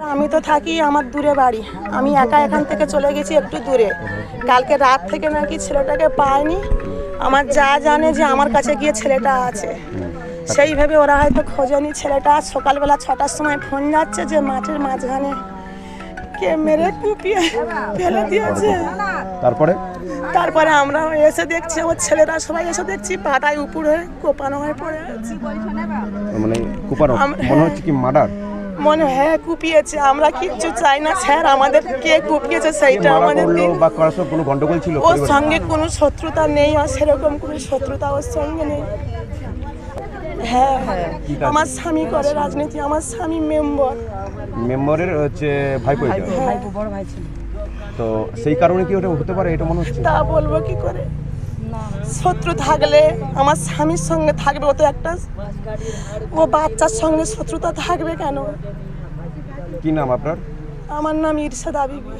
আমি তো থাকি আমার দূরে বাড়ি। আমি একা এখান থেকে চলে গেছি একটু দূরে। কালকে রাত থেকে নাকি ছেলেটাকে পায়নি আমার যা জানে যে আমার কাছে গিয়ে ছেলেটা আছে। সেইভাবে ওরা হয়তো খোঁজেনি ছেলেটা। সকালবেলা ছটার সময় ফোন যাচ্ছে যে মাঠের মাঝখানে কে মেরে কুপিয়ে ফেলে দিয়েছে। তারপরে? তারপরে আমরা এসে দেখছি ওর ছেলেরা সবাই এসে দেখছি পাটায় উপর হয়ে কোপানো হয়ে পড়ে আছে। মানে কুপানো? মনে হচ্ছে কি মার্ডার? মনে হয় হ্যাঁ কুপিয়েছে। আমরা কিচ্ছু চাই না। স্যার আমাদের কে কুপিয়েছে সেইটা আমাদের বা কোনো গন্ডগোল ছিল ওর সঙ্গে কোনো শত্রুতা নেই আর সেরকম কোনো শত্রুতা ওর সঙ্গে নেই। হ্যাঁ হ্যাঁ। আমার স্বামী করে রাজনীতি আমার স্বামী মেম্বার। মেম্বারের হচ্ছে ভাইপো এটা? হ্যাঁ। তো সেই কারণে কি ওটা হতে পারে? এটা মনে হচ্ছে? তা বলব কি করে? শত্রু থাকলে আমার স্বামীর সঙ্গে থাকবে ও তো একটা ও বাচ্চার সঙ্গে শত্রুতা থাকবে কেন? কি নাম আপনার? আমার নাম ইরশাদ আবিবি